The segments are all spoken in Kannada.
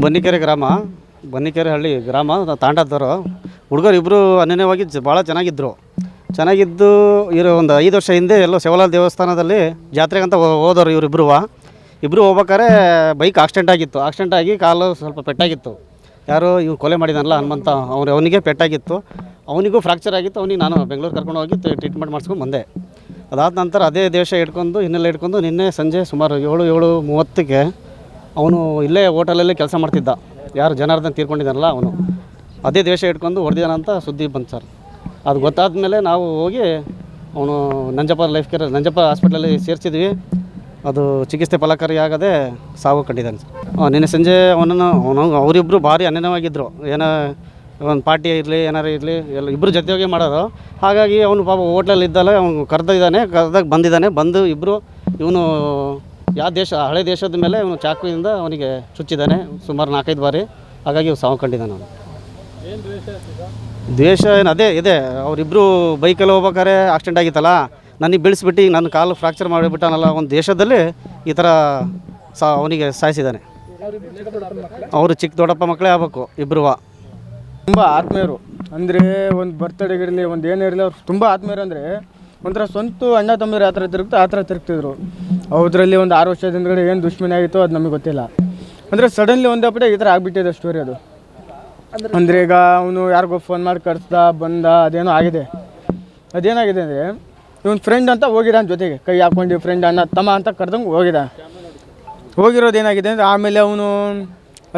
ಬನ್ನಿಕೆರೆ ಗ್ರಾಮ, ಬನ್ನಿಕೆರೆ ಹಳ್ಳಿ ಗ್ರಾಮ, ತಾಂಡದವರು. ಹುಡುಗರು ಇಬ್ಬರು ಅನನ್ಯವಾಗಿ ಜ- ಭಾಳ ಚೆನ್ನಾಗಿದ್ದರು ಚೆನ್ನಾಗಿದ್ದು ಇರೋ ಒಂದು ಐದು ವರ್ಷ ಹಿಂದೆ ಎಲ್ಲೋ ಶಿವಲಾಲ್ ದೇವಸ್ಥಾನದಲ್ಲಿ ಜಾತ್ರೆಗಂತ ಹೋ- ಹೋದವರು ಇವರಿಬ್ಬರು ಇಬ್ಬರು ಹೋಗ್ಬೇಕಾದ್ರೆ ಬೈಕ್ ಆಕ್ಸಿಡೆಂಟ್ ಆಗಿತ್ತು. ಆಕ್ಸಿಡೆಂಟ್ ಆಗಿ ಕಾಲು ಸ್ವಲ್ಪ ಪೆಟ್ಟಾಗಿತ್ತು. ಯಾರು ಇವ್ರು ಕೊಲೆ ಮಾಡಿದಾನಲ್ಲ ಹನುಮಂತ, ಅವ್ರು ಅವನಿಗೆ ಪೆಟ್ಟಾಗಿತ್ತು. ಅವನಿಗೂ ಫ್ರ್ಯಾಕ್ಚರ್ ಆಗಿತ್ತು. ಅವನಿಗೆ ನಾನು ಬೆಂಗಳೂರು ಕರ್ಕೊಂಡು ಹೋಗಿ ಟ್ರೀಟ್ಮೆಂಟ್ ಮಾಡಿಸ್ಕೊಂಡು ಬಂದೆ. ಅದಾದ ನಂತರ ಅದೇ ದೇಶ ಇಟ್ಕೊಂಡು ಹಿನ್ನೆಲೆ ಇಟ್ಕೊಂಡು ನಿನ್ನೆ ಸಂಜೆ ಸುಮಾರು ಏಳು ಏಳು ಮೂವತ್ತಕ್ಕೆ ಅವನು ಇಲ್ಲೇ ಹೋಟೆಲಲ್ಲೇ ಕೆಲಸ ಮಾಡ್ತಿದ್ದ. ಯಾರು ಜನಾರ್ದನ್ ತೀರ್ಕೊಂಡಿದ್ದಾನಲ್ಲ ಅವನು. ಅದೇ ದ್ವೇಷ ಇಟ್ಕೊಂಡು ಹೊಡೆದಿದ್ದಾನಂತ ಸುದ್ದಿ ಬಂತು ಸರ್. ಅದು ಗೊತ್ತಾದ ಮೇಲೆ ನಾವು ಹೋಗಿ ಅವನು ನಂಜಪ್ಪ ಲೈಫ್ ಕೇರ್, ನಂಜಪ್ಪ ಹಾಸ್ಪಿಟ್ಲಲ್ಲಿ ಸೇರಿಸಿದ್ವಿ. ಅದು ಚಿಕಿತ್ಸೆ ಫಲಕಾರಿಯಾಗದೆ ಸಾವು ಕಂಡಿದ್ದಾನೆ ಸರ್. ನಿನ್ನೆ ಸಂಜೆ ಅವನನ್ನು, ಅವನು ಅವರಿಬ್ಬರು ಭಾರಿ ಅನ್ಯನವಾಗಿದ್ದರು ಏನೋ ಒಂದು ಪಾರ್ಟಿ ಇರಲಿ, ಏನಾರು ಇರಲಿ, ಎಲ್ಲ ಇಬ್ಬರು ಜೊತೆಯಾಗಿ ಮಾಡೋದು ಹಾಗಾಗಿ ಅವನು ಪಾಪ ಹೋಟ್ಲಲ್ಲಿ ಇದ್ದಲ್ಲ ಅವನು ಕರೆದಿದ್ದಾನೆ, ಕರೆದಾಗ ಬಂದಿದ್ದಾನೆ. ಬಂದು ಇಬ್ಬರು ಇವನು ಯಾವ ದೇಶ ಹಳೆ ದೇಶದ ಮೇಲೆ ಇವನು ಚಾಕುವಿಂದ ಅವನಿಗೆ ಚುಚ್ಚಿದ್ದಾನೆ ಸುಮಾರು ನಾಲ್ಕೈದು ಬಾರಿ. ಹಾಗಾಗಿ ಇವ್ನು ಸಾವು ಕಂಡಿದ್ದಾನೆ ಅವನು ದ್ವೇಷ ಏನು ಅದೇ ಇದೆ. ಅವರಿಬ್ಬರು ಬೈಕಲ್ಲಿ ಹೋಗ್ಬೇಕಾರೆ ಆಕ್ಸಿಡೆಂಟ್ ಆಗಿತ್ತಲ್ಲ ನನಗೆ ಬೀಳಿಸ್ಬಿಟ್ಟು ಈಗ ನನ್ನ ಕಾಲು ಫ್ರಾಕ್ಚರ್ ಮಾಡಿಬಿಟ್ಟಾನಲ್ಲ ಒಂದು ದೇಶದಲ್ಲಿ ಈ ಥರ ಸಾ ಅವನಿಗೆ ಸಾಯಿಸಿದ್ದಾನೆ. ಅವರು ಚಿಕ್ಕ ದೊಡ್ಡಪ್ಪ ಮಕ್ಕಳೇ ಆಗ್ಬೇಕು ಇಬ್ಬರು ತುಂಬ ಆತ್ಮೀಯರು. ಅಂದರೆ ಒಂದು ಬರ್ತಡೆಗಿರಲಿ ಒಂದು ಏನೇ ಇರಲಿ ಅವ್ರು ತುಂಬ ಆತ್ಮೀಯರು ಅಂದರೆ ಒಂಥರ ಸ್ವಂತ ಅಣ್ಣ ತಮ್ಮರು ಆ ಥರ ತಿರುಗ್ತಾ ಆ ಥರ ತಿರುಗ್ತಿದ್ರು. ಅದರಲ್ಲಿ ಒಂದು ಆರು ವರ್ಷದ ಹಿಂದ್ಗಡೆ ಏನು ದುಶ್ಮನೆ ಆಗಿತ್ತು ಅದು ನಮಗೆ ಗೊತ್ತಿಲ್ಲ. ಅಂದರೆ ಸಡನ್ಲಿ ಒಂದೇ ಪಡೆ ಈ ಥರ ಆಗಿಬಿಟ್ಟಿದೆ ಸ್ಟೋರಿ ಅದು. ಅಂದರೆ ಈಗ ಅವನು ಯಾರಿಗೋ ಫೋನ್ ಮಾಡಿ ಕರೆಸ್ದ, ಬಂದ, ಅದೇನೋ ಆಗಿದೆ. ಅದೇನಾಗಿದೆ ಅಂದರೆ, ಇವನು ಫ್ರೆಂಡ್ ಅಂತ ಹೋಗಿದ್ದಾನೆ ಜೊತೆಗೆ. ಕೈ ಹಾಕೊಂಡು ಫ್ರೆಂಡ್ ಅಣ್ಣ, ತಮ್ಮ ಅಂತ ಕರೆದಂಗೆ ಹೋಗಿದ. ಹೋಗಿರೋದು ಏನಾಗಿದೆ ಅಂದರೆ, ಆಮೇಲೆ ಅವನು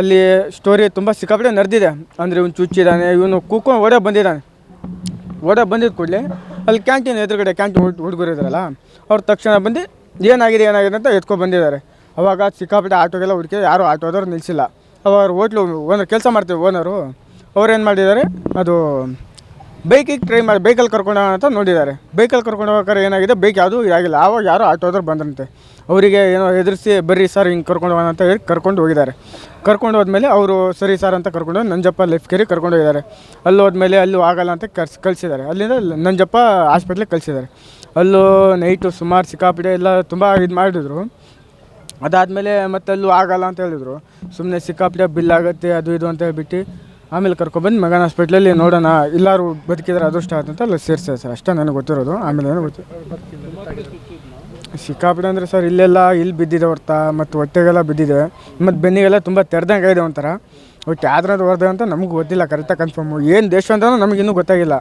ಅಲ್ಲಿ ಸ್ಟೋರಿ ತುಂಬ ಸಿಕ್ಕಾಪಟ್ಟೆ ನಡೆದಿದೆ. ಅಂದರೆ ಇವನು ಚುಚ್ಚಿದ್ದಾನೆ ಇವನು ಕೂಕೊಂಡು ಓಡೇ ಬಂದಿದ್ದಾನೆ ಓಡೇ ಬಂದಿದ್ದ ಕೂಡಲೇ ಅಲ್ಲಿ ಕ್ಯಾಂಟೀನ್ ಎದುರುಗಡೆ ಕ್ಯಾಂಟೀನ್ ಹುಡುಗರು ಇದ್ದಾರಲ್ಲ ಅವ್ರು ತಕ್ಷಣ ಬಂದು ಏನಾಗಿದೆ ಏನಾಗಿದೆ ಅಂತ ಎತ್ಕೊಂಡು ಬಂದಿದ್ದಾರೆ. ಅವಾಗ ಸಿಕ್ಕಾಪಟ್ಟೆ ಆಟೋಗೆಲ್ಲ ಹುಡುಕಿ ಯಾರು ಆಟೋದವ್ರು ನಿಲ್ಲಿಸಿಲ್ಲ ಅವಾಗ ಹೋಟ್ಲು ಓನರ್ ಕೆಲಸ ಮಾಡ್ತೀವಿ ಓನರು. ಅವ್ರು ಏನು ಮಾಡಿದ್ದಾರೆ, ಅದು ಬೈಕಿಗೆ ಟ್ರೈ ಮಾಡಿ, ಬೈಕಲ್ಲಿ ಕರ್ಕೊಂಡು ಅಂತ ನೋಡಿದ್ದಾರೆ. ಬೈಕಲ್ಲಿ ಕರ್ಕೊಂಡು ಹೋಗೋಕ್ಕಾರೆ ಏನಾಗಿದೆ, ಬೈಕ್ ಯಾವುದೂ ಆಗಿಲ್ಲ. ಆವಾಗ ಯಾರೋ ಆಟೋದವ್ರು ಬಂದ್ರಂತೆ. ಅವರಿಗೆ ಏನೋ ಎದುರಿಸಿ ಬರ್ರಿ ಸರ್, ಹಿಂಗೆ ಕರ್ಕೊಂಡು ಹೋಗೋಣ ಅಂತ ಹೇಳಿ ಕರ್ಕೊಂಡು ಹೋಗಿದ್ದಾರೆ. ಕರ್ಕೊಂಡು ಹೋದ್ಮೇಲೆ ಅವರು ಸರಿ ಸರ್ ಅಂತ ಕರ್ಕೊಂಡು ನಂಜಪ್ಪ ಲೆಫ್ಟ್ ಕೇರಿ ಕರ್ಕೊಂಡು ಹೋಗಿದ್ದಾರೆ. ಅಲ್ಲಿ ಹೋದ್ಮೇಲೆ ಅಲ್ಲೂ ಆಗಲ್ಲ ಅಂತ ಕರ್ಸ್, ಕಳಿಸಿದ್ದಾರೆ. ಅಲ್ಲಿಂದ ನಂಜಪ್ಪ ಆಸ್ಪೆಟ್ಲಿಗೆ ಕಳಿಸಿದ್ದಾರೆ. ಅಲ್ಲೂ ನೈಟು ಸುಮಾರು ಸಿಕ್ಕಾಪಿಡೆ ಎಲ್ಲ ತುಂಬ ಇದು ಮಾಡಿದ್ರು. ಅದಾದಮೇಲೆ ಮತ್ತೆ ಅಲ್ಲೂ ಆಗಲ್ಲ ಅಂತ ಹೇಳಿದ್ರು. ಸುಮ್ಮನೆ ಸಿಕ್ಕಾಪಿಡೆ ಬಿಲ್ ಆಗುತ್ತೆ, ಅದು ಇದು ಅಂತ ಹೇಳ್ಬಿಟ್ಟು ಆಮೇಲೆ ಕರ್ಕೊಬಂದು ಮಗನ ಹಾಸ್ಪಿಟ್ಲಲ್ಲಿ ನೋಡೋಣ ಎಲ್ಲರೂ ಬದುಕಿದ್ರೆ ಅದೃಷ್ಟ ಆಗುತ್ತೆ ಅಲ್ಲಿ ಸೇರಿಸ ಸರ್. ಅಷ್ಟೇ ನನಗೆ ಗೊತ್ತಿರೋದು. ಆಮೇಲೆ ಏನು ಗೊತ್ತು ಸಿಕ್ಕಾಪಟ್ಟೆ ಅಂದರೆ ಸರ್ ಇಲ್ಲೆಲ್ಲ ಇಲ್ಲಿ ಬಿದ್ದಿದೆ ಹೊರ್ತಾ, ಮತ್ತು ಹೊಟ್ಟೆಗೆಲ್ಲ ಬಿದ್ದಿದೆ. ಮತ್ತು ಬೆನ್ನಿಗೆಲ್ಲ ತುಂಬ ತೆರೆದಂಗೆ ಇದೆ ಒಂಥರ. ಒಟ್ಟು ಯಾವ್ದ್ರದ್ದು ಹೊಡೆದ ಅಂತ ನಮಗೆ ಗೊತ್ತಿಲ್ಲ ಕರೆಕ್ಟಾಗಿ ಕನ್ಫರ್ಮು ಏನು ದೇಶ ಅಂತ ನಮಗಿನ್ನೂ ಗೊತ್ತಾಗಿಲ್ಲ.